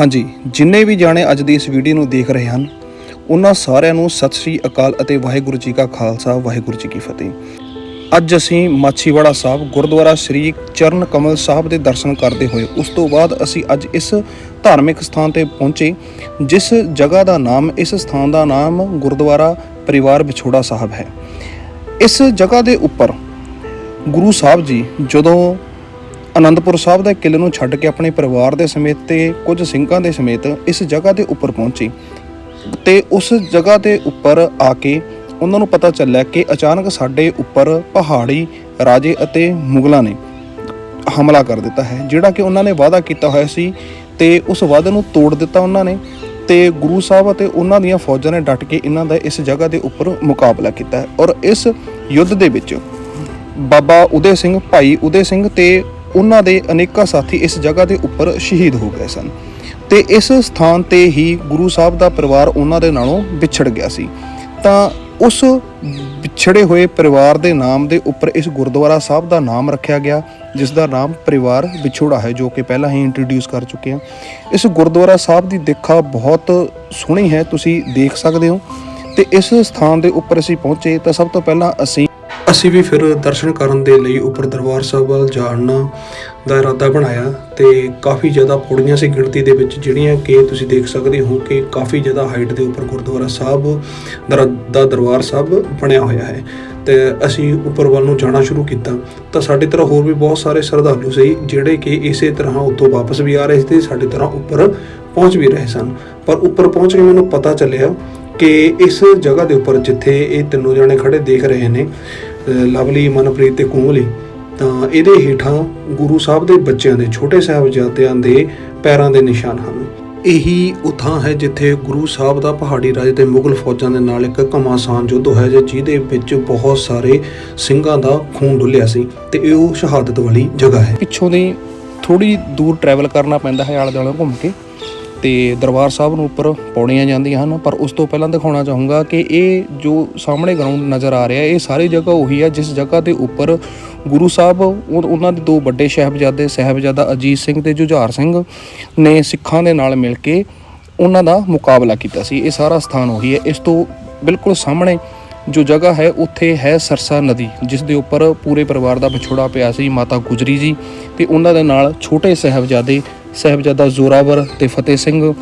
ਹਾਂਜੀ, ਜਿੰਨੇ ਵੀ ਜਾਣੇ ਅੱਜ ਦੀ ਇਸ ਵੀਡੀਓ ਨੂੰ ਦੇਖ ਰਹੇ ਹਨ, ਉਹਨਾਂ ਸਾਰਿਆਂ ਨੂੰ ਸਤਿ ਸ੍ਰੀ ਅਕਾਲ ਅਤੇ ਵਾਹਿਗੁਰੂ ਜੀ ਕਾ ਖਾਲਸਾ, ਵਾਹਿਗੁਰੂ ਜੀ ਕੀ ਫਤਿਹ। ਅੱਜ ਅਸੀਂ ਮਾਛੀਵਾੜਾ ਸਾਹਿਬ, ਗੁਰਦੁਆਰਾ ਸ੍ਰੀ ਚਰਨ ਕਮਲ ਸਾਹਿਬ ਦੇ ਦਰਸ਼ਨ ਕਰਦੇ ਹੋਏ, ਉਸ ਤੋਂ ਬਾਅਦ ਅਸੀਂ ਅੱਜ ਇਸ ਧਾਰਮਿਕ ਸਥਾਨ ਤੇ ਪਹੁੰਚੇ, ਜਿਸ ਜਗ੍ਹਾ ਦਾ ਨਾਮ, ਇਸ ਸਥਾਨ ਦਾ ਨਾਮ ਗੁਰਦੁਆਰਾ ਪਰਿਵਾਰ ਵਿਛੋੜਾ ਸਾਹਿਬ ਹੈ। ਇਸ ਜਗ੍ਹਾ ਦੇ ਉੱਪਰ ਗੁਰੂ ਸਾਹਿਬ ਜੀ ਜਦੋਂ ਅਨੰਦਪੁਰ ਸਾਹਿਬ ਦੇ ਕਿਲੇ ਨੂੰ ਛੱਡ ਕੇ ਆਪਣੇ ਪਰਿਵਾਰ ਦੇ ਸਮੇਤ ਤੇ ਕੁਝ ਸਿੰਘਾਂ ਦੇ ਸਮੇਤ ਇਸ ਜਗ੍ਹਾ ਦੇ ਉੱਪਰ ਪਹੁੰਚੀ। ਤੇ ਉਸ ਜਗ੍ਹਾ ਦੇ ਉੱਪਰ ਆ ਕੇ ਉਹਨਾਂ ਨੂੰ ਪਤਾ ਚੱਲਿਆ ਕਿ ਅਚਾਨਕ ਸਾਡੇ ਉੱਪਰ ਪਹਾੜੀ ਰਾਜੇ ਅਤੇ ਮੁਗਲਾਂ ਨੇ ਹਮਲਾ ਕਰ ਦਿੱਤਾ ਹੈ, ਜਿਹੜਾ ਕਿ ਉਹਨਾਂ ਨੇ ਵਾਅਦਾ ਕੀਤਾ ਹੋਇਆ ਸੀ ਤੇ ਉਸ ਵਾਅਦੇ ਨੂੰ ਤੋੜ ਦਿੱਤਾ ਉਹਨਾਂ ਨੇ ਤੇ ਗੁਰੂ ਸਾਹਿਬ ਅਤੇ ਉਹਨਾਂ ਦੀਆਂ ਫੌਜਾਂ ਨੇ ਡਟ ਕੇ ਇਹਨਾਂ ਦਾ ਇਸ ਜਗ੍ਹਾ ਦੇ ਉੱਪਰ ਮੁਕਾਬਲਾ ਕੀਤਾ ਔਰ ਇਸ ਯੁੱਧ ਦੇ ਵਿੱਚ ਬਾਬਾ ਉਦੇ ਸਿੰਘ, ਭਾਈ ਉਦੇ ਸਿੰਘ ਤੇ ਉਹਨਾਂ ਦੇ ਅਨੇਕਾਂ ਸਾਥੀ ਇਸ ਜਗ੍ਹਾ ਦੇ ਉੱਪਰ ਸ਼ਹੀਦ ਹੋ ਗਏ ਸਨ ਤੇ ਇਸ ਸਥਾਨ ਤੇ ਹੀ ਗੁਰੂ ਸਾਹਿਬ ਦਾ ਪਰਿਵਾਰ ਉਹਨਾਂ ਦੇ ਨਾਲੋਂ ਵਿਛੜ ਗਿਆ ਸੀ। ਤਾਂ ਉਸ ਵਿਛੜੇ ਹੋਏ ਪਰਿਵਾਰ ਦੇ ਨਾਮ ਦੇ ਉੱਪਰ ਇਸ ਗੁਰਦੁਆਰਾ ਸਾਹਿਬ ਦਾ ਨਾਮ ਰੱਖਿਆ ਗਿਆ, ਜਿਸ ਦਾ ਨਾਮ ਪਰਿਵਾਰ ਵਿਛੋੜਾ ਹੈ, ਜੋ ਕਿ ਪਹਿਲਾਂ ਹੀ ਇੰਟਰੋਡਿਊਸ ਕਰ ਚੁੱਕੇ ਹਾਂ। ਇਸ ਗੁਰਦੁਆਰਾ ਸਾਹਿਬ ਦੀ ਦੇਖਾ ਬਹੁਤ ਸੋਹਣੀ ਹੈ, ਤੁਸੀਂ ਦੇਖ ਸਕਦੇ ਹੋ। ਤੇ ਇਸ ਸਥਾਨ ਦੇ ਉੱਪਰ ਅਸੀਂ ਪਹੁੰਚੇ ਤਾਂ ਸਭ ਤੋਂ ਪਹਿਲਾਂ ਅਸੀਂ ਅਸੀਂ ਵੀ ਫਿਰ ਦਰਸ਼ਨ ਕਰਨ ਦੇ ਲਈ ਉੱਪਰ ਦਰਬਾਰ ਸਾਹਿਬ ਵੱਲ ਜਾਣ ਦਾ ਇਰਾਦਾ ਬਣਾਇਆ ਤੇ ਕਾਫੀ ਜ਼ਿਆਦਾ ਪੌੜੀਆਂ ਸੀ ਗਿਣਤੀ ਦੇ ਵਿੱਚ, ਜਿਹੜੀਆਂ ਕਿ ਤੁਸੀਂ ਦੇਖ ਸਕਦੇ ਹੋ ਕਿ ਕਾਫੀ ਜ਼ਿਆਦਾ ਹਾਈਟ ਦੇ ਉੱਪਰ ਗੁਰਦੁਆਰਾ ਸਾਹਿਬ ਦਰ- ਦਾ ਦਰਬਾਰ ਸਾਹਿਬ ਬਣਿਆ ਹੋਇਆ ਹੈ ਤੇ ਅਸੀਂ ਉੱਪਰ ਵੱਲ ਨੂੰ ਜਾਣਾ ਸ਼ੁਰੂ ਕੀਤਾ। ਤਾਂ ਸਾਡੇ ਤਰ੍ਹਾਂ ਹੋਰ ਵੀ ਬਹੁਤ ਸਾਰੇ ਸ਼ਰਧਾਲੂ ਸੀ, ਜਿਹੜੇ ਕਿ ਇਸੇ ਤਰ੍ਹਾਂ ਉੱਤੋਂ ਵਾਪਸ ਵੀ ਆ ਰਹੇ ਸੀ ਤੇ ਸਾਡੇ ਤਰ੍ਹਾਂ ਉੱਪਰ ਪਹੁੰਚ ਵੀ ਰਹੇ ਸਨ। ਪਰ ਉੱਪਰ ਪਹੁੰਚ ਕੇ ਮੈਨੂੰ ਪਤਾ ਚੱਲਿਆ ਕਿ ਇਸ ਜਗ੍ਹਾ ਦੇ ਉੱਪਰ ਜਿੱਥੇ ਇਹ ਤਿੰਨੋਂ ਜਣੇ ਖੜੇ ਦੇਖ ਰਹੇ ਨੇ ਲਵਲੀ, ਮਨਪ੍ਰੀਤ ਤੇ ਕੁਮਲੀ ਤਾਂ ਇਹਦੇ ਹੇਠਾਂ ਗੁਰੂ ਸਾਹਿਬ ਦੇ ਬੱਚਿਆਂ ਦੇ ਛੋਟੇ ਸਾਹਿਬਜ਼ਾਦਿਆਂ ਦੇ ਪੈਰਾਂ ਦੇ ਨਿਸ਼ਾਨ ਹਨ। ਇਹੀ ਉਹ ਥਾਂ ਹੈ ਜਿੱਥੇ ਗੁਰੂ ਸਾਹਿਬ ਦਾ ਪਹਾੜੀ ਰਾਜ ਤੇ ਮੁਗਲ ਫੌਜਾਂ ਦੇ ਨਾਲ ਇੱਕ ਘਮਾਸਾਨ ਯੁੱਧ ਹੋਇਆ ਜੇ ਜਿਹਦੇ ਵਿੱਚ ਬਹੁਤ ਸਾਰੇ ਸਿੰਘਾਂ ਦਾ ਖੂਨ ਡੁੱਲਿਆ ਸੀ ਤੇ ਇਹ ਉਹ ਸ਼ਹਾਦਤ ਵਾਲੀ ਜਗ੍ਹਾ ਹੈ। ਪਿੱਛੋਂ ਦੀ ਥੋੜੀ ਦੂਰ ਟਰੈਵਲ ਕਰਨਾ ਪੈਂਦਾ ਹੈ ਆਲੇ ਦੁਆਲੇ ਘੁੰਮ ਕੇ। ਤੇ ਦਰਬਾਰ ਸਾਹਿਬ ਨੂੰ ਉੱਪਰ ਪੌੜੀਆਂ ਜਾਂਦੀਆਂ ਹਨ, ਪਰ ਉਸ ਤੋਂ ਪਹਿਲਾਂ ਦਿਖਾਉਣਾ ਚਾਹੂੰਗਾ ਕਿ ਇਹ ਜੋ ਸਾਹਮਣੇ ਗਰਾਊਂਡ ਨਜ਼ਰ ਆ ਰਿਹਾ, ਇਹ ਸਾਰੀ ਜਗ੍ਹਾ ਉਹੀ ਹੈ ਜਿਸ ਜਗ੍ਹਾ ਦੇ ਉੱਪਰ ਗੁਰੂ ਸਾਹਿਬ, ਉਹ- ਉਹਨਾਂ ਦੇ ਦੋ ਵੱਡੇ ਸਾਹਿਬਜ਼ਾਦੇ, ਸਾਹਿਬਜ਼ਾਦਾ ਅਜੀਤ ਸਿੰਘ ਤੇ ਜੁਝਾਰ ਸਿੰਘ ਨੇ ਸਿੱਖਾਂ ਦੇ ਨਾਲ ਮਿਲ ਕੇ ਉਹਨਾਂ ਦਾ ਮੁਕਾਬਲਾ ਕੀਤਾ ਸੀ। ਇਹ ਸਾਰਾ ਸਥਾਨ ਉਹੀ ਹੈ। ਇਸ ਤੋਂ ਬਿਲਕੁਲ ਸਾਹਮਣੇ ਜੋ ਜਗ੍ਹਾ ਹੈ, ਉੱਥੇ ਹੈ ਸਰਸਾ ਨਦੀ, ਜਿਸ ਦੇ ਉੱਪਰ ਪੂਰੇ ਪਰਿਵਾਰ ਦਾ ਵਿਛੋੜਾ ਪਿਆ ਸੀ, ਮਾਤਾ ਗੁਜਰੀ ਜੀ ਤੇ ਉਹਨਾਂ ਦੇ ਨਾਲ ਛੋਟੇ ਸਾਹਿਬਜ਼ਾਦੇ ਸਾਹਿਬਜ਼ਾਦਾ ਜ਼ੋਰਾਵਰ ਤੇ ਫਤਿਹ ਸਿੰਘ।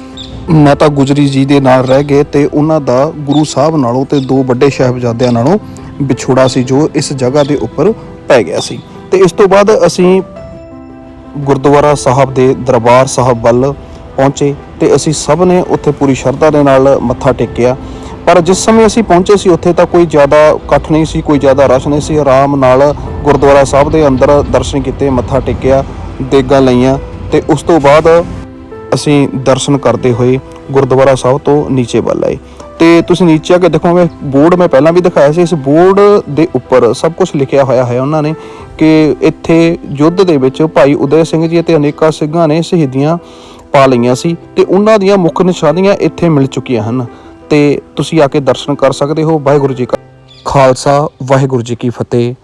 ਮਾਤਾ ਗੁਜਰੀ ਜੀ ਦੇ ਨਾਲ ਰਹਿ ਗਏ ਤੇ ਉਹਨਾਂ ਦਾ ਗੁਰੂ ਸਾਹਿਬ ਨਾਲੋਂ ਤੇ ਦੋ ਵੱਡੇ ਸਾਹਿਬਜ਼ਾਦਿਆਂ ਨਾਲੋਂ ਵਿਛੋੜਾ ਸੀ, ਜੋ ਇਸ ਜਗ੍ਹਾ ਦੇ ਉੱਪਰ ਪੈ ਗਿਆ ਸੀ। ਤੇ ਇਸ ਤੋਂ ਬਾਅਦ ਅਸੀਂ ਗੁਰਦੁਆਰਾ ਸਾਹਿਬ ਦੇ ਦਰਬਾਰ ਸਾਹਿਬ ਵੱਲ ਪਹੁੰਚੇ ਤੇ ਅਸੀਂ ਸਭ ਨੇ ਉੱਥੇ ਪੂਰੀ ਸ਼ਰਧਾ ਦੇ ਨਾਲ ਮੱਥਾ ਟੇਕਿਆ। ਪਰ ਜਿਸ ਸਮੇਂ ਅਸੀਂ ਪਹੁੰਚੇ ਸੀ, ਉੱਥੇ ਤਾਂ ਕੋਈ ਜ਼ਿਆਦਾ ਇਕੱਠ ਨਹੀਂ ਸੀ, ਕੋਈ ਜ਼ਿਆਦਾ ਰਸ਼ ਨਹੀਂ ਸੀ। ਆਰਾਮ ਨਾਲ ਗੁਰਦੁਆਰਾ ਸਾਹਿਬ ਦੇ ਅੰਦਰ ਦਰਸ਼ਨ ਕੀਤੇ, ਮੱਥਾ ਟੇਕਿਆ, ਦੇਗਾਂ ਲਈਆਂ। ਤੇ ਉਸ ਤੋਂ ਬਾਅਦ ਅਸੀਂ ਦਰਸ਼ਨ ਕਰਦੇ ਹੋਏ ਗੁਰਦੁਆਰਾ ਸਾਹਿਬ ਤੋਂ ਨੀਚੇ ਵੱਲ ਆਏ। ਤੇ ਤੁਸੀਂ ਨੀਚੇ ਆ ਕੇ ਦੇਖੋਗੇ, ਬੋਰਡ ਮੈਂ ਪਹਿਲਾਂ ਵੀ ਦਿਖਾਇਆ ਸੀ, ਇਸ ਬੋਰਡ ਦੇ ਉੱਪਰ ਸਭ ਕੁਝ ਲਿਖਿਆ ਹੋਇਆ ਹੈ ਉਹਨਾਂ ਨੇ ਕਿ ਇੱਥੇ ਯੁੱਧ ਦੇ ਵਿੱਚ ਭਾਈ ਉਦੈ ਸਿੰਘ ਜੀ ਅਤੇ ਅਨੇਕਾਂ ਸਿੰਘਾਂ ਨੇ ਸ਼ਹੀਦੀਆਂ ਪਾ ਲਈਆਂ ਸੀ ਤੇ ਉਹਨਾਂ ਦੀਆਂ ਮੁੱਖ ਨਿਸ਼ਾਨੀਆਂ ਇੱਥੇ ਮਿਲ ਚੁੱਕੀਆਂ ਹਨ। ਤੇ ਤੁਸੀਂ ਆ ਕੇ ਦਰਸ਼ਨ ਕਰ ਸਕਦੇ ਹੋ। ਵਾਹਿਗੁਰੂ ਜੀ ਕਾ ਖਾਲਸਾ, ਵਾਹਿਗੁਰੂ ਜੀ ਕੀ ਫਤਿਹ।